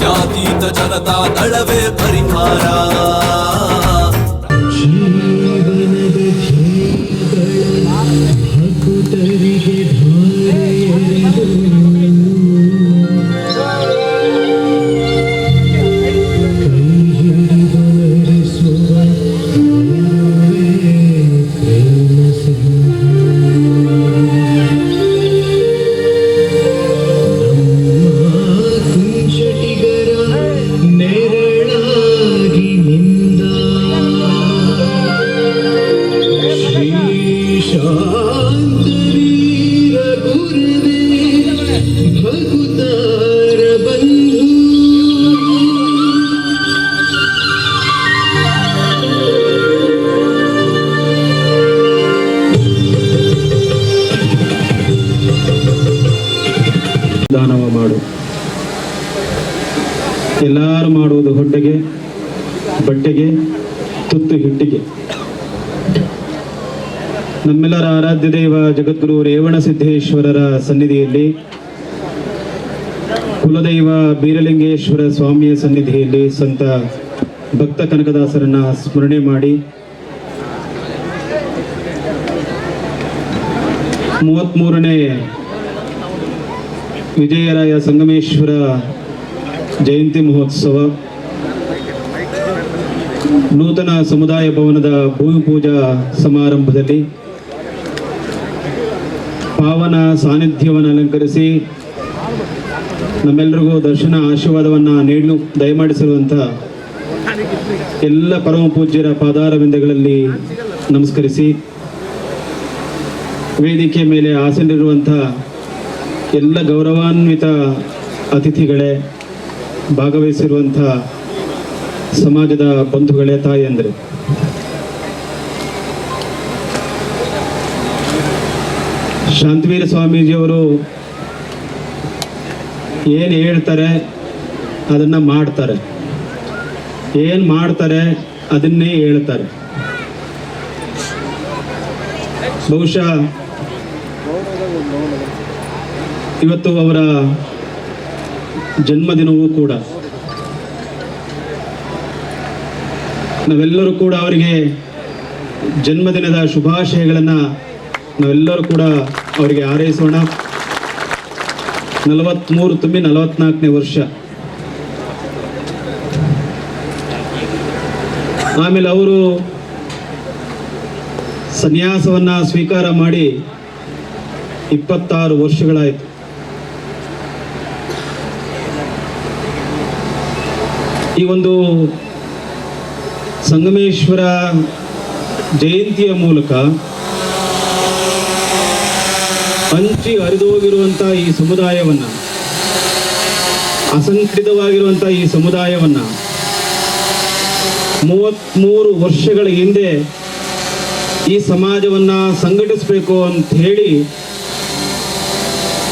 ಜಾತ್ಯತೀತ ಜನತಾ ದಳವೇ ಪರಿಹಾರ ನಮ್ಮೆಲ್ಲರ ಆರಾಧ್ಯ ದೇವ ಜಗದ್ಗುರು ರೇವಣ ಸಿದ್ದೇಶ್ವರರ ಸನ್ನಿಧಿಯಲ್ಲಿ, ಕುಲದೈವ ಬೀರಲಿಂಗೇಶ್ವರ ಸ್ವಾಮಿಯ ಸನ್ನಿಧಿಯಲ್ಲಿ ಸಂತ ಭಕ್ತ ಕನಕದಾಸರನ್ನ ಸ್ಮರಣೆ ಮಾಡಿ ಮೂವತ್ತ್ಮೂರನೇ ವಿಜಯರಾಯ ಸಂಗಮೇಶ್ವರ ಜಯಂತಿ ಮಹೋತ್ಸವ, ನೂತನ ಸಮುದಾಯ ಭವನದ ಭೂಮಿ ಪೂಜಾ ಸಮಾರಂಭದಲ್ಲಿ ಪಾವನ ಸಾನ್ನಿಧ್ಯವನ್ನು ಅಲಂಕರಿಸಿ ನಮ್ಮೆಲ್ಲರಿಗೂ ದರ್ಶನ ಆಶೀರ್ವಾದವನ್ನು ನೀಡಲು, ದಯಮಾಡಿಸಿರುವಂಥ ಎಲ್ಲ ಪರಮ ಪೂಜ್ಯರ ಪಾದಾರವಿಂದಗಳಲ್ಲಿ ನಮಸ್ಕರಿಸಿ. ವೇದಿಕೆ ಮೇಲೆ ಆಸೆಂಡಿರುವಂತಹ ಎಲ್ಲ ಗೌರವಾನ್ವಿತ ಅತಿಥಿಗಳೇ, ಭಾಗವಹಿಸಿರುವಂಥ ಸಮಾಜದ ಬಂಧುಗಳೇ ತಾಯಿಯಂದರೆ ಶಾಂತವೀರ ಸ್ವಾಮೀಜಿಯವರು ಏನು ಹೇಳ್ತಾರೆ ಅದನ್ನು ಮಾಡ್ತಾರೆ. ಏನು ಮಾಡ್ತಾರೆ ಅದನ್ನೇ ಹೇಳ್ತಾರೆ. ಬಹುಶಃ ಇವತ್ತು ಅವರ ಜನ್ಮದಿನವೂ ಕೂಡ. ನಾವೆಲ್ಲರೂ ಕೂಡ ಅವರಿಗೆ ಜನ್ಮದಿನದ ಶುಭಾಶಯಗಳನ್ನು ನಾವೆಲ್ಲರೂ ಕೂಡ ಅವರಿಗೆ ಹಾರೈಸೋಣ. ನಲವತ್ತ್ಮೂರು ತುಂಬಿ ನಲವತ್ನಾಲ್ಕನೇ ವರ್ಷ. ಆಮೇಲೆ ಅವರು ಸನ್ಯಾಸವನ್ನ ಸ್ವೀಕಾರ ಮಾಡಿ ಇಪ್ಪತ್ತಾರು ವರ್ಷಗಳಾಯಿತು. ಈ ಒಂದು ಸಂಗಮೇಶ್ವರ ಜಯಂತಿಯ ಮೂಲಕ ಹಂಚಿ ಹರಿದೋಗಿರುವಂಥ ಈ ಸಮುದಾಯವನ್ನ ಅಸಂಘಟಿತವಾಗಿರುವಂಥ ಈ ಸಮುದಾಯವನ್ನ ಮೂವತ್ತ್ಮೂರು ವರ್ಷಗಳ ಹಿಂದೆ ಈ ಸಮಾಜವನ್ನ ಸಂಘಟಿಸಬೇಕು ಅಂತ ಹೇಳಿ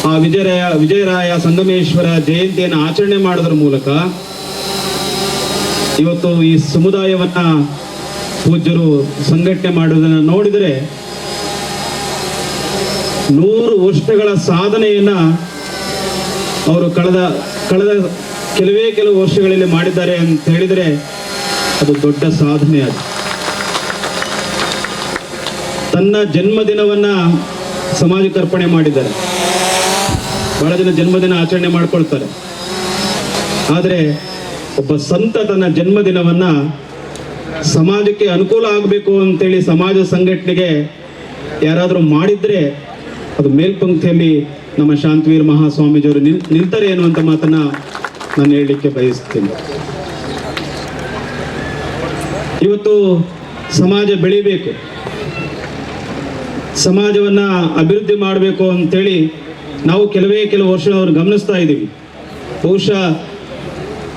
ಆ ವಿಜಯರಾಯ ವಿಜಯರಾಯ ಸಂಗಮೇಶ್ವರ ಜಯಂತಿಯನ್ನು ಆಚರಣೆ ಮಾಡೋದ್ರ ಮೂಲಕ ಇವತ್ತು ಈ ಸಮುದಾಯವನ್ನ ಪೂಜ್ಯರು ಸಂಘಟನೆ ಮಾಡುವುದನ್ನು ನೋಡಿದರೆ ನೂರು ವರ್ಷಗಳ ಸಾಧನೆಯನ್ನ ಅವರು ಕಳೆದ ಕಳೆದ ಕೆಲವೇ ಕೆಲವು ವರ್ಷಗಳಲ್ಲಿ ಮಾಡಿದ್ದಾರೆ ಅಂತ ಹೇಳಿದರೆ ಅದು ದೊಡ್ಡ ಸಾಧನೆ ಅದು. ತನ್ನ ಜನ್ಮದಿನವನ್ನ ಸಮಾಜಕ್ಕೆ ಅರ್ಪಣೆ ಮಾಡಿದ್ದಾರೆ. ಬಹಳ ಜನ ಜನ್ಮದಿನ ಆಚರಣೆ ಮಾಡ್ಕೊಳ್ತಾರೆ. ಆದರೆ ಒಬ್ಬ ಸಂತ ತನ್ನ ಜನ್ಮದಿನವನ್ನ ಸಮಾಜಕ್ಕೆ ಅನುಕೂಲ ಆಗಬೇಕು ಅಂತೇಳಿ ಸಮಾಜ ಸಂಘಟನೆಗೆ ಯಾರಾದರೂ ಮಾಡಿದ್ರೆ ಅದು ಮೇಲ್ಪಂಕ್ತಿಯಲ್ಲಿ ನಮ್ಮ ಶಾಂತವೀರ್ ಮಹಾಸ್ವಾಮೀಜಿಯವರು ನಿಲ್, ನಿಲ್ತಾರೆ ಅನ್ನುವಂಥ ಮಾತನ್ನ ನಾನು ಹೇಳಲಿಕ್ಕೆ ಬಯಸ್ತೇನೆ. ಇವತ್ತು ಸಮಾಜ ಬೆಳಿಬೇಕು. ಸಮಾಜವನ್ನ ಅಭಿವೃದ್ಧಿ ಮಾಡಬೇಕು ಅಂತೇಳಿ ನಾವು ಕೆಲವೇ ಕೆಲವು ವರ್ಷದವರು ಗಮನಿಸ್ತಾ ಇದ್ದೀವಿ. ಬಹುಶಃ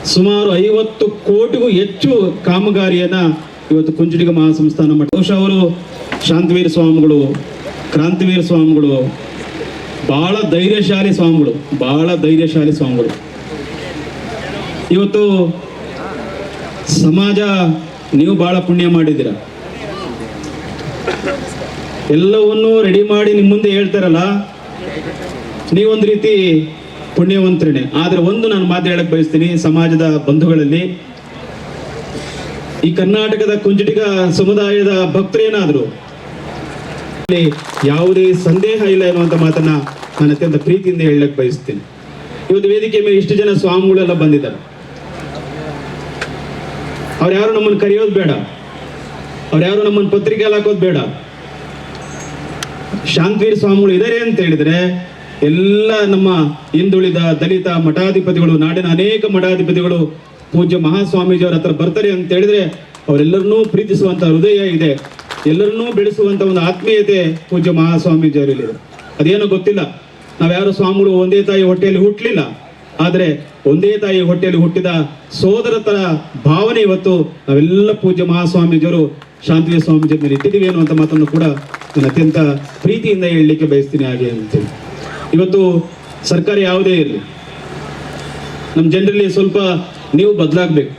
ಸುಮಾರು ಐವತ್ತು ಕೋಟಿಗೂ ಹೆಚ್ಚು ಕಾಮಗಾರಿಯನ್ನ ಇವತ್ತು ಕುಂಚಡಿಗ ಮಹಾಸಂಸ್ಥಾನ ಮಾಡಿ ಬಹುಶಃ ಅವರು ಶಾಂತವೀರ ಸ್ವಾಮಿಗಳು ಕ್ರಾಂತಿವೀರ ಸ್ವಾಮಿಗಳು, ಬಹಳ ಧೈರ್ಯಶಾಲಿ ಸ್ವಾಮಿಗಳು, ಬಹಳ ಧೈರ್ಯಶಾಲಿ ಸ್ವಾಮಿಗಳು. ಇವತ್ತು ಸಮಾಜ, ನೀವು ಬಹಳ ಪುಣ್ಯ ಮಾಡಿದ್ದೀರ. ಎಲ್ಲವನ್ನೂ ರೆಡಿ ಮಾಡಿ ನಿಮ್ಮ ಮುಂದೆ ಹೇಳ್ತಾರಲ್ಲ, ನೀವೊಂದು ರೀತಿ ಪುಣ್ಯವಂತರಣೆ ಆದ್ರೆ ಒಂದು ನಾನು ಮಾತು ಹೇಳಕ್ಕೆ ಬಯಸ್ತೀನಿ, ಸಮಾಜದ ಬಂಧುಗಳಲ್ಲಿ. ಈ ಕರ್ನಾಟಕದ ಕುಂಜಿಟಿಗ ಸಮುದಾಯದ ಭಕ್ತರೇನಾದ್ರು ಯಾವುದೇ ಸಂದೇಹ ಇಲ್ಲ ಎನ್ನುವಂತ ಮಾತನ್ನ ನಾನು ಅತ್ಯಂತ ಪ್ರೀತಿಯಿಂದ ಹೇಳಕ್ ಬಯಸ್ತೀನಿ ಇವತ್ತು ವೇದಿಕೆ ಮೇಲೆ ಇಷ್ಟು ಜನ ಸ್ವಾಮಿಗಳೆಲ್ಲ ಬಂದಿದ್ದಾರೆ. ಅವ್ರು ಯಾರು ನಮ್ಮನ್ನು ಕರೆಯೋದು ಬೇಡ. ಅವ್ರು ಯಾರು ನಮ್ಮನ್ನು ಪತ್ರಿಕೆ ಹಾಕೋದು ಬೇಡ. ಶಾಂತವೀರ್ ಸ್ವಾಮಿಗಳು ಇದ್ದಾರೆ ಅಂತ ಹೇಳಿದ್ರೆ ಎಲ್ಲ ನಮ್ಮ ಹಿಂದುಳಿದ ದಲಿತ ಮಠಾಧಿಪತಿಗಳು, ನಾಡಿನ ಅನೇಕ ಮಠಾಧಿಪತಿಗಳು, ಪೂಜ್ಯ ಮಹಾಸ್ವಾಮೀಜಿಯವರ ಹತ್ರ ಬರ್ತಾರೆ ಅಂತ ಹೇಳಿದ್ರೆ ಅವರೆಲ್ಲರನ್ನೂ ಪ್ರೀತಿಸುವಂತ ಹೃದಯ ಇದೆ. ಎಲ್ಲರನ್ನೂ ಬೆಳೆಸುವಂತ ಒಂದು ಆತ್ಮೀಯತೆ ಪೂಜ್ಯ ಮಹಾಸ್ವಾಮೀಜಿಯವರಲ್ಲಿ ಅದೇನೋ ಗೊತ್ತಿಲ್ಲ. ನಾವ್ಯಾರು ಸ್ವಾಮಿಗಳು ಒಂದೇ ತಾಯಿ ಹೊಟ್ಟೆಯಲ್ಲಿ ಹುಟ್ಟಲಿಲ್ಲ ಆದರೆ ಒಂದೇ ತಾಯಿ ಹೊಟ್ಟೆಯಲ್ಲಿ ಹುಟ್ಟಿದ ಸೋದರ ತರ ಭಾವನೆ ಇವತ್ತು ನಾವೆಲ್ಲ ಪೂಜ್ಯ ಮಹಾಸ್ವಾಮೀಜಿಯವರು ಶಾಂತಿಯ ಸ್ವಾಮೀಜಿ ಮೇಲೆ ಇಟ್ಟಿದ್ದೀವಿ ಅನ್ನುವಂಥ ಮಾತನ್ನು ಕೂಡ ನಾನು ಅತ್ಯಂತ ಪ್ರೀತಿಯಿಂದ ಹೇಳಲಿಕ್ಕೆ ಬಯಸ್ತೀನಿ ಹಾಗೆ ಅಂತೇಳಿ. ಇವತ್ತು ಸರ್ಕಾರ ಯಾವುದೇ ಇರಲಿ ನಮ್ಮ ಜನರಲ್ಲಿ ಸ್ವಲ್ಪ ನೀವು ಬದಲಾಗಬೇಕು.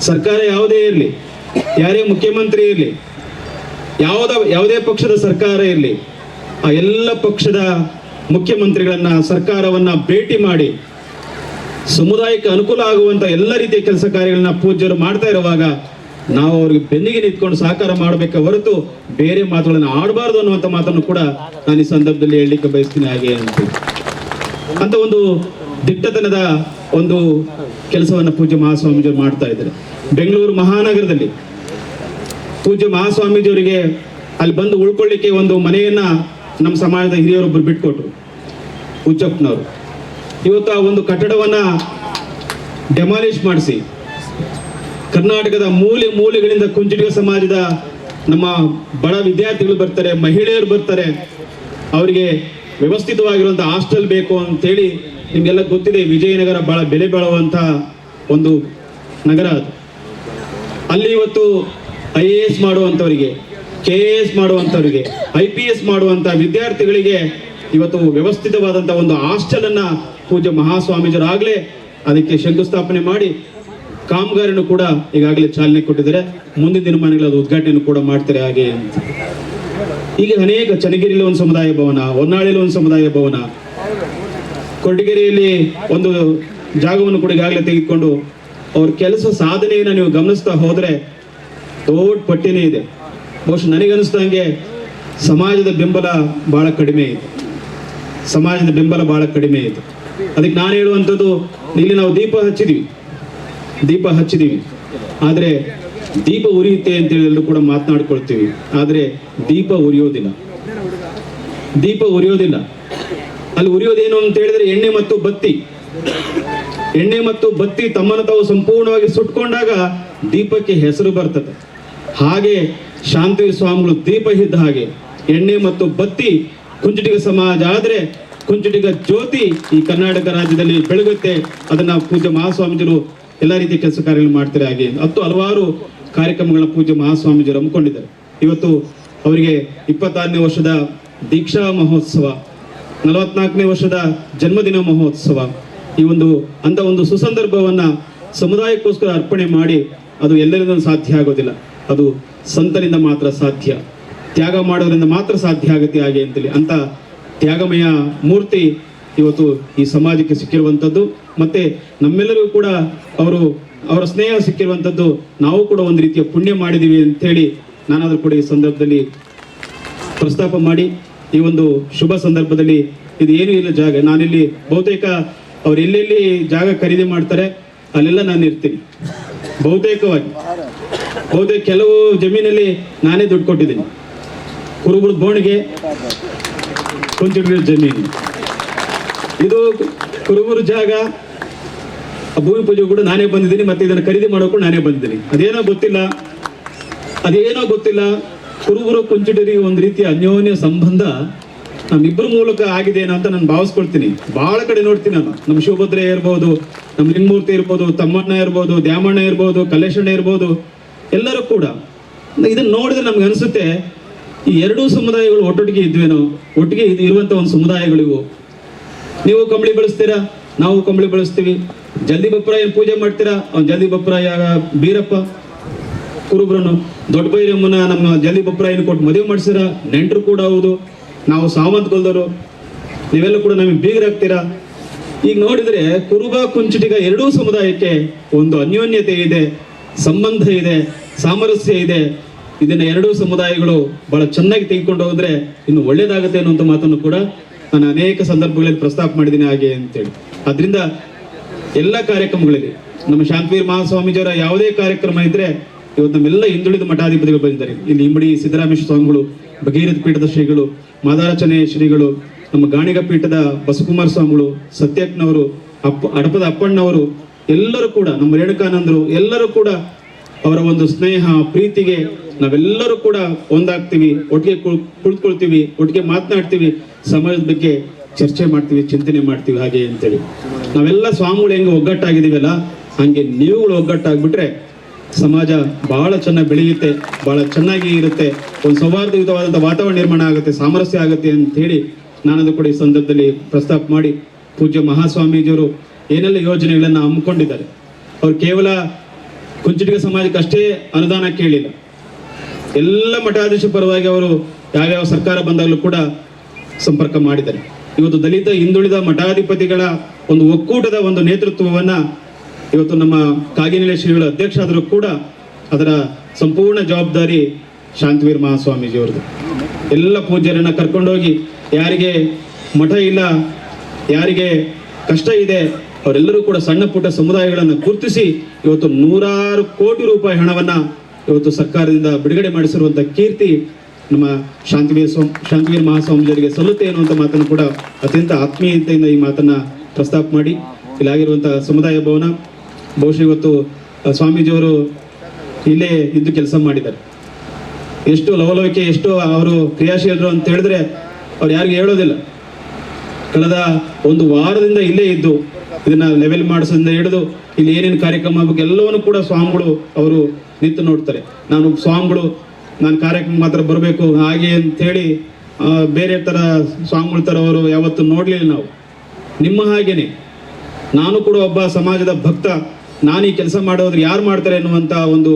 ಸರ್ಕಾರ ಯಾವುದೇ ಇರಲಿ ಯಾರೇ ಮುಖ್ಯಮಂತ್ರಿ ಇರಲಿ, ಯಾವುದ, ಯಾವುದೇ ಪಕ್ಷದ ಸರ್ಕಾರ ಇರಲಿ, ಆ ಎಲ್ಲ ಪಕ್ಷದ ಮುಖ್ಯಮಂತ್ರಿಗಳನ್ನ, ಸರ್ಕಾರವನ್ನ ಭೇಟಿ ಮಾಡಿ, ಸಮುದಾಯಕ್ಕೆ ಅನುಕೂಲ ಆಗುವಂತ ಎಲ್ಲ ರೀತಿಯ ಕೆಲಸ ಕಾರ್ಯಗಳನ್ನ ಪೂಜ್ಯರು ಮಾಡ್ತಾ ಇರುವಾಗ ನಾವು ಅವ್ರಿಗೆ ಬೆನ್ನಿಗೆ ನಿಂತ್ಕೊಂಡು ಸಹಕಾರ ಮಾಡಬೇಕ ಹೊರತು ಬೇರೆ ಮಾತುಗಳನ್ನು ಆಡಬಾರ್ದು ಅನ್ನುವಂಥ ಮಾತನ್ನು ಕೂಡ ನಾನು ಈ ಸಂದರ್ಭದಲ್ಲಿ ಹೇಳಲಿಕ್ಕೆ ಬಯಸ್ತೀನಿ ಹಾಗೆ ಅಂತ ಅಂತ ಒಂದು ದಿಟ್ಟತನದ ಒಂದು ಕೆಲಸವನ್ನ ಪೂಜ್ಯ ಮಹಾಸ್ವಾಮೀಜಿಯವರು ಮಾಡ್ತಾ ಇದ್ದಾರೆ. ಬೆಂಗಳೂರು ಮಹಾನಗರದಲ್ಲಿ ಪೂಜ್ಯ ಮಹಾಸ್ವಾಮೀಜಿಯವರಿಗೆ ಅಲ್ಲಿ ಬಂದು ಉಳ್ಕೊಳ್ಳಿಕ್ಕೆ ಒಂದು ಮನೆಯನ್ನ ನಮ್ಮ ಸಮಾಜದ ಹಿರಿಯರೊಬ್ಬರು ಬಿಟ್ಕೊಟ್ರು ಉಚ್ಚಪ್ಪನವರು ಇವತ್ತು ಆ ಒಂದು ಕಟ್ಟಡವನ್ನ ಡೆಮಾಲಿಷ್ ಮಾಡಿಸಿ, ಕರ್ನಾಟಕದ ಮೂಲೆ ಮೂಲೆಗಳಿಂದ ಕುಂಚಿಟಿಗ ಸಮಾಜದ ನಮ್ಮ ಬಡ ವಿದ್ಯಾರ್ಥಿಗಳು ಬರ್ತಾರೆ, ಮಹಿಳೆಯರು ಬರ್ತಾರೆ, ಅವರಿಗೆ ವ್ಯವಸ್ಥಿತವಾಗಿರುವಂಥ ಹಾಸ್ಟೆಲ್ ಬೇಕು ಅಂತೇಳಿ ನಿಮಗೆಲ್ಲ ಗೊತ್ತಿದೆ, ವಿಜಯನಗರ ಬಹಳ ಬೆಲೆ ಬಾಳುವಂಥ ಒಂದು ನಗರ ಅಲ್ಲಿ ಇವತ್ತು ಐ ಎ ಎಸ್ ಮಾಡುವಂಥವರಿಗೆ ಕೆ ಎ ಎಸ್ ಮಾಡುವಂಥವರಿಗೆ ಐ ಪಿ ಎಸ್ ಮಾಡುವಂಥ ವಿದ್ಯಾರ್ಥಿಗಳಿಗೆ ಇವತ್ತು ವ್ಯವಸ್ಥಿತವಾದಂಥ ಒಂದು ಹಾಸ್ಟೆಲ್ ಅನ್ನ ಪೂಜ್ಯ ಮಹಾಸ್ವಾಮೀಜರಾಗಲೇ ಅದಕ್ಕೆ ಶಂಕುಸ್ಥಾಪನೆ ಮಾಡಿ ಕಾಮಗಾರಿನೂ ಕೂಡ ಈಗಾಗಲೇ ಚಾಲನೆ ಕೊಟ್ಟಿದ್ದಾರೆ. ಮುಂದಿನ ದಿನಮಾನಗಳಲ್ಲಿ ಅದು ಉದ್ಘಾಟನೆ ಕೂಡ ಮಾಡ್ತಾರೆ ಹಾಗೆ ಈಗ ಅನೇಕ ಚನ್ನಗಿರಿಯಲ್ಲಿ ಒಂದು ಸಮುದಾಯ ಭವನ, ಹೊನ್ನಾಳಿಲಿ ಒಂದು ಸಮುದಾಯ ಭವನ ಕೊರಟಗೆರೆಯಲ್ಲಿ ಒಂದು ಜಾಗವನ್ನು ಕೂಡ ಈಗಾಗಲೇ ತೆಗೆದುಕೊಂಡು ಅವ್ರ ಕೆಲಸ ಸಾಧನೆಯನ್ನು ನೀವು ಗಮನಿಸ್ತಾ ಹೋದ್ರೆ ದೊಡ್ಡ ಪಟ್ಟಿನೇ ಇದೆ. ಬಹುಶಃ ನನಗನ್ನಿಸ್ದಂಗೆ ಸಮಾಜದ ಬೆಂಬಲ ಬಹಳ ಕಡಿಮೆ ಇದೆ. ಸಮಾಜದ ಬೆಂಬಲ ಬಹಳ ಕಡಿಮೆ ಇದೆ. ಅದಕ್ಕೆ ನಾನು ಹೇಳುವಂಥದ್ದು, ಇಲ್ಲಿ ನಾವು ದೀಪ ಹಚ್ಚಿದೀವಿ. ದೀಪ ಹಚ್ಚಿದೀವಿ. ಆದರೆ ದೀಪ ಉರಿಯುತ್ತೆ ಅಂತೇಳಿ ಎಲ್ಲರೂ ಕೂಡ ಮಾತನಾಡ್ಕೊಳ್ತೀವಿ. ಆದರೆ ದೀಪ ಉರಿಯೋದಿಲ್ಲ. ದೀಪ ಉರಿಯೋದಿಲ್ಲ. ಅಲ್ಲಿ ಉರಿಯೋದೇನು ಅಂತ ಹೇಳಿದ್ರೆ ಎಣ್ಣೆ ಮತ್ತು ಬತ್ತಿ. ಎಣ್ಣೆ ಮತ್ತು ಬತ್ತಿ ತಮ್ಮನ್ನು ತಾವು ಸಂಪೂರ್ಣವಾಗಿ ಸುಟ್ಕೊಂಡಾಗ ದೀಪಕ್ಕೆ ಹೆಸರು ಬರ್ತದೆ. ಹಾಗೆ ಶಾಂತಿ ಸ್ವಾಮಿಗಳು ದೀಪ ಇದ್ದ ಹಾಗೆ ಎಣ್ಣೆ ಮತ್ತು ಬತ್ತಿ ಕುಂಚಿಟಿಗ ಸಮಾಜ ಆದ್ರೆ ಕುಂಚಿಟಿಗ ಜ್ಯೋತಿ ಈ ಕರ್ನಾಟಕ ರಾಜ್ಯದಲ್ಲಿ ಬೆಳಗುತ್ತೆ. ಅದನ್ನ ಪೂಜ್ಯ ಮಹಾಸ್ವಾಮೀಜಿರು ಎಲ್ಲ ರೀತಿಯ ಕೆಲಸ ಕಾರ್ಯಗಳು ಮಾಡ್ತಾರೆ ಹಾಗೆ. ಹತ್ತು ಹಲವಾರು ಕಾರ್ಯಕ್ರಮಗಳ ಪೂಜ್ಯ ಮಹಾಸ್ವಾಮೀಜಿರು ಹಮ್ಮಿಕೊಂಡಿದ್ದಾರೆ. ಇವತ್ತು ಅವರಿಗೆ ಇಪ್ಪತ್ತಾರನೇ ವರ್ಷದ ದೀಕ್ಷಾ ಮಹೋತ್ಸವ. ನಲವತ್ನಾಲ್ಕನೇ ವರ್ಷದ ಜನ್ಮದಿನ ಮಹೋತ್ಸವ. ಈ ಒಂದು ಅಂತ ಒಂದು ಸುಸಂದರ್ಭವನ್ನ ಸಮುದಾಯಕ್ಕೋಸ್ಕರ ಅರ್ಪಣೆ ಮಾಡಿ ಅದು ಎಲ್ಲರಿಂದ ಸಾಧ್ಯ ಆಗೋದಿಲ್ಲ. ಅದು ಸಂತರಿಂದ ಮಾತ್ರ ಸಾಧ್ಯ. ತ್ಯಾಗ ಮಾಡೋದ್ರಿಂದ ಮಾತ್ರ ಸಾಧ್ಯ ಆಗುತ್ತೆ ಹಾಗೆ ಅಂತೇಳಿ. ಅಂತ ತ್ಯಾಗಮಯ ಮೂರ್ತಿ ಇವತ್ತು ಈ ಸಮಾಜಕ್ಕೆ ಸಿಕ್ಕಿರುವಂಥದ್ದು. ಮತ್ತೆ ನಮ್ಮೆಲ್ಲರಿಗೂ ಕೂಡ ಅವರು, ಅವರ ಸ್ನೇಹ ಸಿಕ್ಕಿರುವಂಥದ್ದು ನಾವು ಕೂಡ ಒಂದು ರೀತಿಯ ಪುಣ್ಯ ಮಾಡಿದೀವಿ ಅಂತೇಳಿ ನಾನಾದರೂ ಕೂಡ ಈ ಸಂದರ್ಭದಲ್ಲಿ ಪ್ರಸ್ತಾಪ ಮಾಡಿ ಈ ಒಂದು ಶುಭ ಸಂದರ್ಭದಲ್ಲಿ ಇದು ಏನೂ ಇಲ್ಲ ಜಾಗ. ನಾನಿಲ್ಲಿ ಬಹುತೇಕ ಅವ್ರು ಎಲ್ಲೆಲ್ಲಿ ಜಾಗ ಖರೀದಿ ಮಾಡ್ತಾರೆ, ಅಲ್ಲೆಲ್ಲ ನಾನು ಇರ್ತೀನಿ. ಬಹುತೇಕವಾಗಿ. ಬಹುತೇಕ ಕೆಲವು ಜಮೀನಲ್ಲಿ ನಾನೇ ದುಡ್ಡು ಕೊಟ್ಟಿದ್ದೀನಿ. ಕುರುಬುರದ ಬೋಣಿಗೆ ಕೊಂಚಿಡ್ರ ಜಮೀನು. ಇದು ಕುರುಬುರು ಜಾಗ ಭೂಮಿ ಪೂಜೆ ಕೂಡ ನಾನೇ ಬಂದಿದ್ದೀನಿ, ಮತ್ತೆ ಇದನ್ನು ಖರೀದಿ ಮಾಡೋಕ್ಕೂ ನಾನೇ ಬಂದಿದ್ದೀನಿ. ಅದೇನೋ ಗೊತ್ತಿಲ್ಲ. ಅದೇನೋ ಗೊತ್ತಿಲ್ಲ. ಕುರುಬುರು ಕುಂಚಿಟರಿಗೆ ಒಂದು ರೀತಿಯ ಅನ್ಯೋನ್ಯ ಸಂಬಂಧ ನಮ್ಮಿಬ್ಬರ ಮೂಲಕ ಆಗಿದೆ ಅಂತ ನಾನು ಭಾವಿಸ್ಕೊಳ್ತೀನಿ. ಬಹಳ ಕಡೆ ನೋಡ್ತೀನಿ ನಾನು. ನಮ್ಮ ಶಿವಭದ್ರೆ ಇರ್ಬೋದು, ನಮ್ಮ ಲಿಂಗಮೂರ್ತಿ ಇರ್ಬೋದು, ತಮ್ಮಣ್ಣ ಇರ್ಬೋದು, ದ್ಯಾಮಣ್ಣ ಇರ್ಬೋದು ಕಲೇಶಣ್ಣ ಇರ್ಬೋದು, ಎಲ್ಲರೂ ಕೂಡ. ಇದನ್ನ ನೋಡಿದ್ರೆ ನಮ್ಗೆ ಅನಿಸುತ್ತೆ, ಈ ಎರಡೂ ಸಮುದಾಯಗಳು ಒಟ್ಟೊಟ್ಟಿಗೆ ಇದ್ವೇನೋ? ಒಟ್ಟಿಗೆ ಇದು ಇರುವಂಥ ಒಂದು ಸಮುದಾಯಗಳಿವು. ನೀವು ಕಂಬಳಿ ಬೆಳೆಸ್ತೀರಾ? ನಾವು ಕಂಬಳಿ ಬಳಸ್ತೀವಿ. ಜಲ್ದಿ ಬಪ್ಪರಾಯನ ಪೂಜೆ ಮಾಡ್ತೀರಾ? ಅವ್ನು ಜಲ್ದಿ ಬಪ್ಪರಾಯ ಬೀರಪ್ಪ, ಕುರುಬ್ರನು. ದೊಡ್ಡ ಬೈರಮ್ಮನ ನಮ್ಮ ಜಲ್ದಿ ಬಪ್ಪರಾಯನ ಕೊಟ್ಟು ಮದುವೆ ಮಾಡಿಸಿರ? ನೆಂಟರು ಕೂಡ ಹೌದು. ನಾವು ಸಾವಂತ ಕೊಲ್ದವರು ನೀವೆಲ್ಲ ಕೂಡ ನಮಗೆ ಬೀಗರಾಗ್ತೀರಾ ಈಗ ನೋಡಿದ್ರೆ ಕುರುಬ ಕುಂಚಿಟಿಗ ಎರಡೂ ಸಮುದಾಯಕ್ಕೆ ಒಂದು ಅನ್ಯೋನ್ಯತೆ ಇದೆ, ಸಂಬಂಧ ಇದೆ, ಸಾಮರಸ್ಯ ಇದೆ. ಇದನ್ನ ಎರಡೂ ಸಮುದಾಯಗಳು ಬಹಳ ಚೆನ್ನಾಗಿ ತೆಗೆದುಕೊಂಡು ಹೋದ್ರೆ ಇನ್ನು ಒಳ್ಳೇದಾಗುತ್ತೆ ಅನ್ನುವಂಥ ಮಾತನ್ನು ಕೂಡ ನಾನು ಅನೇಕ ಸಂದರ್ಭಗಳಲ್ಲಿ ಪ್ರಸ್ತಾಪ ಮಾಡಿದ್ದೀನಿ ಹಾಗೆ ಅಂತೇಳಿ. ಅದರಿಂದ ಎಲ್ಲ ಕಾರ್ಯಕ್ರಮಗಳಲ್ಲಿ ನಮ್ಮ ಶಾಂತವೀರ್ ಮಹಾಸ್ವಾಮೀಜಿಯವರ ಯಾವುದೇ ಕಾರ್ಯಕ್ರಮ ಇದ್ರೆ ಇವತ್ತು ನಮ್ಮೆಲ್ಲ ಹಿಂದುಳಿದ ಮಠಾಧಿಪತಿಗಳು ಬಂದಿದ್ದಾರೆ. ಇಲ್ಲಿ ಇಂಬಡಿ ಸಿದ್ದರಾಮೇಶ್ವರ ಸ್ವಾಮಿಗಳು, ಭಗೀರಥ ಪೀಠದ ಶ್ರೀಗಳು ಮಾದಾರಚನೆ ಶ್ರೀಗಳು, ನಮ್ಮ ಗಾಣಿಗ ಪೀಠದ ಬಸಕುಮಾರ ಸ್ವಾಮಿಗಳು ಸತ್ಯಜ್ಞವರು ಅಪ್ಪ ಅಡಪದ ಅಪ್ಪಣ್ಣವರು, ಎಲ್ಲರೂ ಕೂಡ, ನಮ್ಮ ರೇಣುಕಾನಂದರು, ಎಲ್ಲರೂ ಕೂಡ ಅವರ ಒಂದು ಸ್ನೇಹ, ಪ್ರೀತಿಗೆ ನಾವೆಲ್ಲರೂ ಕೂಡ ಒಂದಾಗ್ತೀವಿ, ಒಟ್ಟಿಗೆ ಕುಳ್- ಕುಳಿತುಕೊಳ್ತೀವಿ ಒಟ್ಟಿಗೆ ಮಾತನಾಡ್ತೀವಿ, ಸಮಾಜದ ಬಗ್ಗೆ ಚರ್ಚೆ ಮಾಡ್ತೀವಿ, ಚಿಂತನೆ ಮಾಡ್ತೀವಿ, ಹಾಗೆ ಅಂತೇಳಿ. ನಾವೆಲ್ಲ ಸ್ವಾಮಿಗಳು ಹೆಂಗೆ ಒಗ್ಗಟ್ಟಾಗಿದ್ದೀವಲ್ಲ, ಹಂಗೆ ನೀವುಗಳು ಒಗ್ಗಟ್ಟಾಗ್ಬಿಟ್ರೆ ಸಮಾಜ ಬಹಳ ಚೆನ್ನಾಗಿ ಬೆಳೆಯುತ್ತೆ, ಬಹಳ ಚೆನ್ನಾಗಿ ಇರುತ್ತೆ. ಒಂದು ಸೌಹಾರ್ದಯುತವಾದಂಥ ವಾತಾವರಣ ನಿರ್ಮಾಣ ಆಗುತ್ತೆ, ಸಾಮರಸ್ಯ ಆಗುತ್ತೆ ಅಂತ ಹೇಳಿ ನಾನದು ಕೂಡ ಈ ಸಂದರ್ಭದಲ್ಲಿ ಪ್ರಸ್ತಾಪ ಮಾಡಿ ಪೂಜ್ಯ ಮಹಾಸ್ವಾಮೀಜಿಯವರು ಏನೆಲ್ಲ ಯೋಜನೆಗಳನ್ನು ಹಮ್ಮಿಕೊಂಡಿದ್ದಾರೆ. ಅವ್ರು ಕೇವಲ ಕುಂಚಿಟಿಗ ಸಮಾಜಕ್ಕೆ ಅಷ್ಟೇ ಅನುದಾನ ಕೇಳಿಲ್ಲ. ಎಲ್ಲ ಮಠಾಧೀಶ ಪರವಾಗಿ ಅವರು ಯಾವ್ಯಾವ ಸರ್ಕಾರ ಬಂದಾಗಲೂ ಕೂಡ ಸಂಪರ್ಕ ಮಾಡಿದ್ದಾರೆ. ಇವತ್ತು ದಲಿತ ಹಿಂದುಳಿದ ಮಠಾಧಿಪತಿಗಳ ಒಂದು ಒಕ್ಕೂಟದ ಒಂದು ನೇತೃತ್ವವನ್ನ ಇವತ್ತು ನಮ್ಮ ಕಾಗಿನೆಲೆ ಶ್ರೀಗಳ ಅಧ್ಯಕ್ಷ ಆದರೂ ಕೂಡ ಅದರ ಸಂಪೂರ್ಣ ಜವಾಬ್ದಾರಿ ಶಾಂತವೀರ್ ಮಹಾಸ್ವಾಮೀಜಿಯವ್ರದ್ದು. ಎಲ್ಲ ಪೂಜ್ಯರನ್ನ ಕರ್ಕೊಂಡೋಗಿ ಯಾರಿಗೆ ಮಠ ಇಲ್ಲ, ಯಾರಿಗೆ ಕಷ್ಟ ಇದೆ, ಅವರೆಲ್ಲರೂ ಕೂಡ ಸಣ್ಣ ಪುಟ್ಟ ಸಮುದಾಯಗಳನ್ನು ಗುರುತಿಸಿ ಇವತ್ತು ನೂರಾರು ಕೋಟಿ ರೂಪಾಯಿ ಹಣವನ್ನ ಇವತ್ತು ಸರ್ಕಾರದಿಂದ ಬಿಡುಗಡೆ ಮಾಡಿಸಿರುವಂಥ ಕೀರ್ತಿ ನಮ್ಮ ಶಾಂತಿವೀರ್ ಸ್ವಾಮ್ ಶಾಂತಿವೀರ್ ಮಹಾಸ್ವಾಮೀಜಿಯವರಿಗೆ ಸಲ್ಲುತ್ತೆ ಅನ್ನುವಂಥ ಮಾತನ್ನು ಕೂಡ ಅತ್ಯಂತ ಆತ್ಮೀಯತೆಯಿಂದ ಈ ಮಾತನ್ನ ಪ್ರಸ್ತಾಪ ಮಾಡಿ. ಇಲ್ಲಾಗಿರುವಂಥ ಸಮುದಾಯ ಭವನ ಬಹುಶಃ ಇವತ್ತು ಸ್ವಾಮೀಜಿಯವರು ಇಲ್ಲೇ ಇದ್ದು ಕೆಲಸ ಮಾಡಿದ್ದಾರೆ. ಎಷ್ಟು ಲವಲವಿಕೆ, ಎಷ್ಟು ಅವರು ಕ್ರಿಯಾಶೀಲರು ಅಂತ ಹೇಳಿದ್ರೆ ಅವ್ರು ಯಾರಿಗೂ ಹೇಳೋದಿಲ್ಲ. ಕಳೆದ ಒಂದು ವಾರದಿಂದ ಇಲ್ಲೇ ಇದ್ದು, ಇದನ್ನ ಲೆವೆಲ್ ಮಾಡಿಸೋದ್ರಿಂದ ಹಿಡಿದು ಇಲ್ಲಿ ಏನೇನು ಕಾರ್ಯಕ್ರಮ ಆಗಬೇಕು ಎಲ್ಲವನ್ನು ಕೂಡ ಸ್ವಾಮಿಗಳು ಅವರು ನಿಂತು ನೋಡ್ತಾರೆ. ನಾನು ಸ್ವಾಮಿಗಳು, ನಾನು ಕಾರ್ಯಕ್ರಮ ಮಾತ್ರ ಬರಬೇಕು, ಹಾಗೆ ಅಂತೇಳಿ ಬೇರೆ ಥರ ಸ್ವಾಮಿಗಳ ಥರ ಅವರು ಯಾವತ್ತೂ ನೋಡಲಿಲ್ಲ ನಾವು. ನಿಮ್ಮ ಹಾಗೇನೆ. ನಾನು ಕೂಡ ಒಬ್ಬ ಸಮಾಜದ ಭಕ್ತ. ನಾನು ಈ ಕೆಲಸ ಮಾಡೋದ್ರೆ ಯಾರು ಮಾಡ್ತಾರೆ ಅನ್ನುವಂಥ ಒಂದು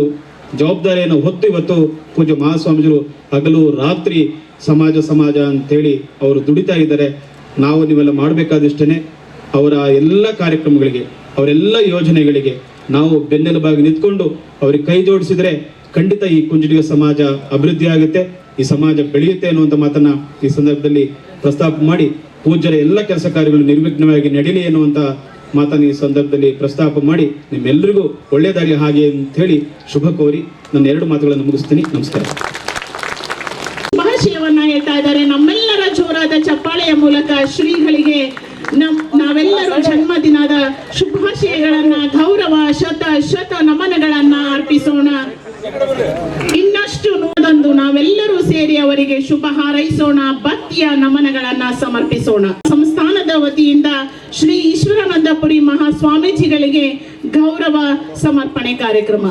ಜವಾಬ್ದಾರಿಯನ್ನು ಹೊತ್ತು ಇವತ್ತು ಪೂಜ್ಯ ಮಹಾಸ್ವಾಮೀಜರು ಹಗಲು ರಾತ್ರಿ ಸಮಾಜ ಸಮಾಜ ಅಂತೇಳಿ ಅವರು ದುಡಿತಾ ಇದ್ದಾರೆ. ನಾವು ನೀವೆಲ್ಲ ಮಾಡಬೇಕಾದಷ್ಟೇ ಅವರ ಎಲ್ಲ ಕಾರ್ಯಕ್ರಮಗಳಿಗೆ, ಅವರೆಲ್ಲ ಯೋಜನೆಗಳಿಗೆ ನಾವು ಬೆನ್ನೆಲುಬಾಗಿ ನಿಂತ್ಕೊಂಡು ಅವ್ರಿಗೆ ಕೈ ಜೋಡಿಸಿದ್ರೆ ಖಂಡಿತ ಈ ಕುಂಜುಟಿಗ ಸಮಾಜ ಅಭಿವೃದ್ಧಿ ಆಗುತ್ತೆ, ಈ ಸಮಾಜ ಬೆಳೆಯುತ್ತೆ ಅನ್ನುವಂಥ ಮಾತನ್ನ ಈ ಸಂದರ್ಭದಲ್ಲಿ ಪ್ರಸ್ತಾಪ ಮಾಡಿ ಪೂಜ್ಯರ ಎಲ್ಲ ಕೆಲಸ ಕಾರ್ಯಗಳು ನಿರ್ವಿಘ್ನವಾಗಿ ನಡೀಲಿ ಎನ್ನುವಂತ ಮಾತನ್ನು ಈ ಸಂದರ್ಭದಲ್ಲಿ ಪ್ರಸ್ತಾಪ ಮಾಡಿ ನಿಮ್ಮೆಲ್ಲರಿಗೂ ಒಳ್ಳೆಯದಾಗಲಿ ಹಾಗೆ ಅಂತ ಹೇಳಿ ಶುಭ ಕೋರಿ ನನ್ನ ಎರಡು ಮಾತುಗಳನ್ನು ಮುಗಿಸ್ತೀನಿ. ನಮಸ್ಕಾರ. ಶುಭಾಶಯವನ್ನ ಹೇಳ್ತಾ ಇದ್ದಾರೆ, ನಮ್ಮೆಲ್ಲರ ಜೋರಾದ ಚಪ್ಪಾಳೆಯ ಮೂಲಕ ಶ್ರೀಗಳಿಗೆ ನಮ್, ನಾವೆಲ್ಲರೂ ಜನ್ಮದಿನದ ಶುಭಾಶಯಗಳನ್ನ, ಗೌರವ, ಶತ ಶತ ನಮನಗಳನ್ನ ಅರ್ಪಿಸೋಣ. ನೋದಂದು ನಾವೆಲ್ಲರೂ ಸೇರಿ ಅವರಿಗೆ ಶುಭ ಹಾರೈಸೋಣ, ಭಕ್ತಿಯ ನಮನಗಳನ್ನ ಸಮರ್ಪಿಸೋಣ. ಸಂಸ್ಥಾನದ ವತಿಯಿಂದ ಶ್ರೀ ಈಶ್ವರಾನಂದಪುರಿ ಮಹಾಸ್ವಾಮೀಜಿಗಳಿಗೆ ಗೌರವ ಸಮರ್ಪಣೆ ಕಾರ್ಯಕ್ರಮ.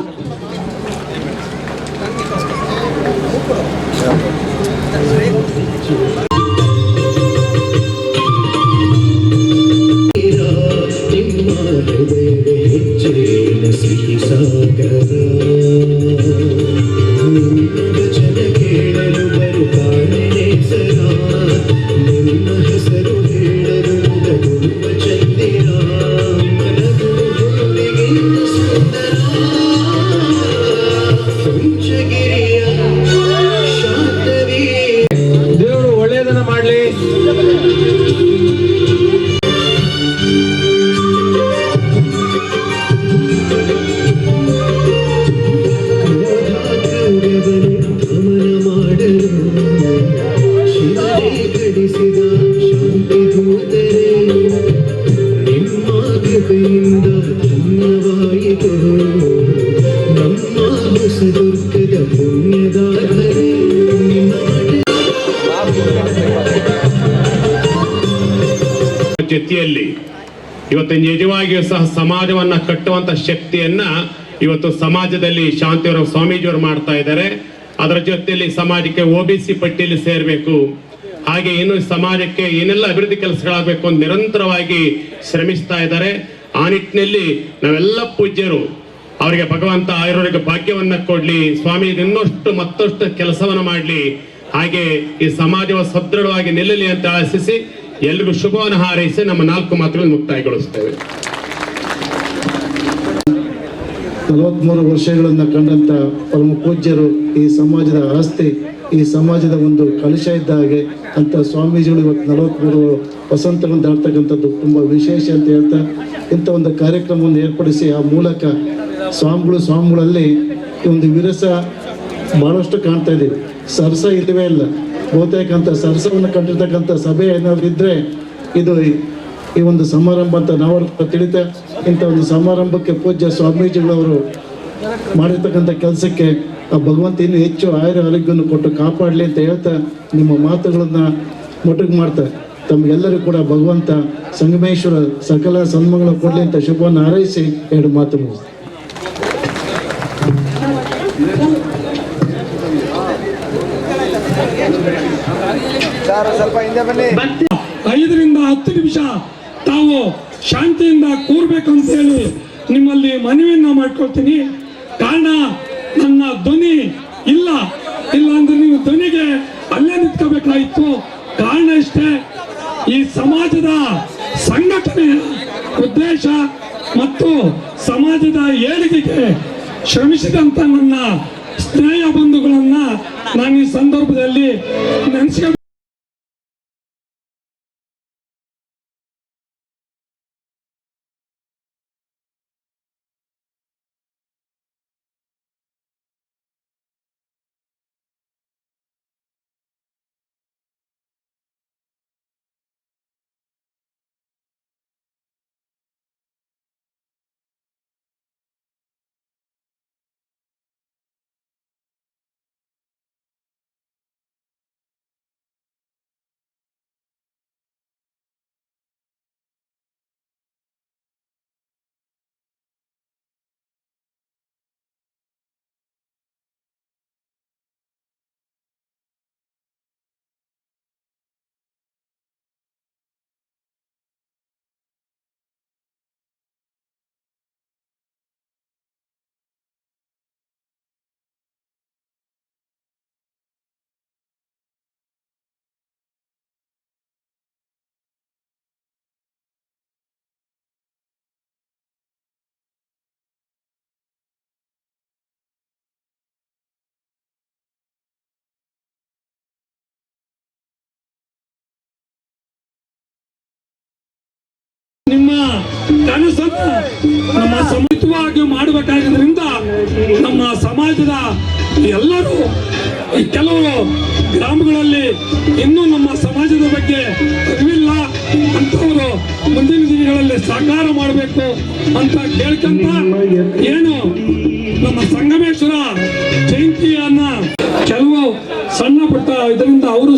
ಇವತ್ತು ನಿಜವಾಗಿಯೂ ಸಹ ಸಮಾಜವನ್ನ ಕಟ್ಟುವಂತ ಶಕ್ತಿಯನ್ನ ಇವತ್ತು ಸಮಾಜದಲ್ಲಿ ಶಾಂತಿಯವರ ಸ್ವಾಮೀಜಿಯವರು ಮಾಡ್ತಾ ಇದ್ದಾರೆ. ಅದರ ಜೊತೆಯಲ್ಲಿ ಸಮಾಜಕ್ಕೆ ಒ ಬಿ ಸಿ ಪಟ್ಟಿಯಲ್ಲಿ ಸೇರಬೇಕು. ಹಾಗೆ ಇನ್ನು ಸಮಾಜಕ್ಕೆ ಏನೆಲ್ಲ ಅಭಿವೃದ್ಧಿ ಕೆಲಸಗಳಾಗಬೇಕು ಅಂತ ನಿರಂತರವಾಗಿ ಶ್ರಮಿಸ್ತಾ ಇದ್ದಾರೆ. ಆ ನಿಟ್ಟಿನಲ್ಲಿ ನಾವೆಲ್ಲ ಪೂಜ್ಯರು. ಅವರಿಗೆ ಭಗವಂತ ಆಯುರ್ವೇದ ಭಾಗ್ಯವನ್ನ ಕೊಡ್ಲಿ ಸ್ವಾಮಿ ಇನ್ನಷ್ಟು ಮತ್ತಷ್ಟು ಕೆಲಸವನ್ನ ಮಾಡಲಿ. ಹಾಗೆ ಈ ಸಮಾಜವ ಸದೃಢವಾಗಿ ನಿಲ್ಲಲಿ ಅಂತ ಆಶಿಸಿ ಎಲ್ರಿಗೂ ಶುಭವನ್ನು ಹಾರೈಸಿ ನಮ್ಮ ನಾಲ್ಕು ಮಾತುಗಳನ್ನು ಮುಕ್ತಾಯಗೊಳಿಸ್ತೇವೆ. ನಲವತ್ಮೂರು ವರ್ಷಗಳನ್ನು ಕಂಡಂತ ಪರಮ ಪೂಜ್ಯರು ಈ ಸಮಾಜದ ಆಸ್ತಿ, ಈ ಸಮಾಜದ ಒಂದು ಕಲಶ ಇದ್ದ ಹಾಗೆ ಅಂತ ಸ್ವಾಮೀಜಿಗಳು ಇವತ್ತು ನಲವತ್ಮೂರು ವಸಂತಗಳನ್ನು ದಾಟ್ತಕ್ಕಂಥದ್ದು ತುಂಬ ವಿಶೇಷ ಅಂತ ಹೇಳ್ತಾ, ಇಂಥ ಒಂದು ಕಾರ್ಯಕ್ರಮವನ್ನು ಏರ್ಪಡಿಸಿ ಆ ಮೂಲಕ ಸ್ವಾಮಿಗಳು ಸ್ವಾಮಿಗಳಲ್ಲಿ ಒಂದು ವಿರಸ ಭಾಳಷ್ಟು ಕಾಣ್ತಾ ಇದ್ದೀವಿ ಸರಸ ಇಲ್ಲವೇ ಇಲ್ಲ. ಬಹುತೇಕ ಅಂತ ಸರಸವನ್ನು ಕಂಡಿರ್ತಕ್ಕಂಥ ಸಭೆ ಏನಾದರೂ ಇದ್ದರೆ ಇದು ಈ ಒಂದು ಸಮಾರಂಭ ಅಂತ ನಾವು ತಿಳಿತ. ಇಂಥ ಒಂದು ಸಮಾರಂಭಕ್ಕೆ ಪೂಜ್ಯ ಸ್ವಾಮೀಜಿಗಳವರು ಮಾಡಿರ್ತಕ್ಕಂಥ ಕೆಲಸಕ್ಕೆ ಆ ಭಗವಂತ ಇನ್ನೂ ಹೆಚ್ಚು ಆಯುರ ಆರೋಗ್ಯವನ್ನು ಕೊಟ್ಟು ಕಾಪಾಡಲಿ ಅಂತ ಹೇಳ್ತಾ ನಿಮ್ಮ ಮಾತುಗಳನ್ನ ಮೊಟಕು ಮಾಡ್ತಾ ತಮಗೆಲ್ಲರೂ ಕೂಡ ಭಗವಂತ ಸಂಗಮೇಶ್ವರ ಸಕಲ ಸನ್ಮಗಳ ಕೊಡಲಿ ಅಂತ ಶುಭವನ್ನು ಹಾರೈಸಿ ಎರಡು ಮಾತು ಐದರಿಂದ ಹತ್ತು ನಿಮಿಷ ತಾವು ಶಾಂತಿಯಿಂದ ಕೂರ್ಬೇಕು ಅಂತ ಹೇಳಿ ನಿಮ್ಮಲ್ಲಿ ಮನವಿಯನ್ನ ಮಾಡ್ಕೊಳ್ತೀನಿ. ಕಾರಣ ನನ್ನ ಧ್ವನಿ ಇಲ್ಲ. ಇಲ್ಲ ಅಂದ್ರೆ ನೀವು ಧ್ವನಿಗೆ ಅಲ್ಲೇ ನಿಂತ್ಕೋಬೇಕಾಯ್ತು. ಕಾರಣ ಇಷ್ಟೇ, ಈ ಸಮಾಜದ ಸಂಘಟನೆಯ ಉದ್ದೇಶ ಮತ್ತು ಸಮಾಜದ ಏಳಿಗೆಗೆ ಶ್ರಮಿಸಿದಂತ ನನ್ನ ಸ್ನೇಹ ಬಂಧುಗಳನ್ನ ನಾನು ಈ ಸಂದರ್ಭದಲ್ಲಿ ನೆನೆಸ್ಕೊಂಡು ಕನಸನ್ನ ನಮ್ಮ ಸಮಿತವಾಗಿ ಮಾಡಬೇಕಾಗಿದ್ದರಿಂದ ನಮ್ಮ ಸಮಾಜದ ಎಲ್ಲರೂ ಈ ಕೆಲವು ಗ್ರಾಮಗಳಲ್ಲಿ ಇನ್ನೂ ನಮ್ಮ ಸಮಾಜದ ಬಗ್ಗೆ ಅರಿವಿಲ್ಲ. ಅಂತವರು ಮುಂದಿನ ದಿನಗಳಲ್ಲಿ ಸಾಕಾರ ಮಾಡಬೇಕು ಅಂತ ಕೇಳ್ಕಂತ ಏನು ನಮ್ಮ ಸಂಗಮೇಶ್ವರ ಜಯಂತಿಯನ್ನ ಕೆಲವು ಸಣ್ಣ ಪುಟ್ಟ ಇದರಿಂದ ಅವರು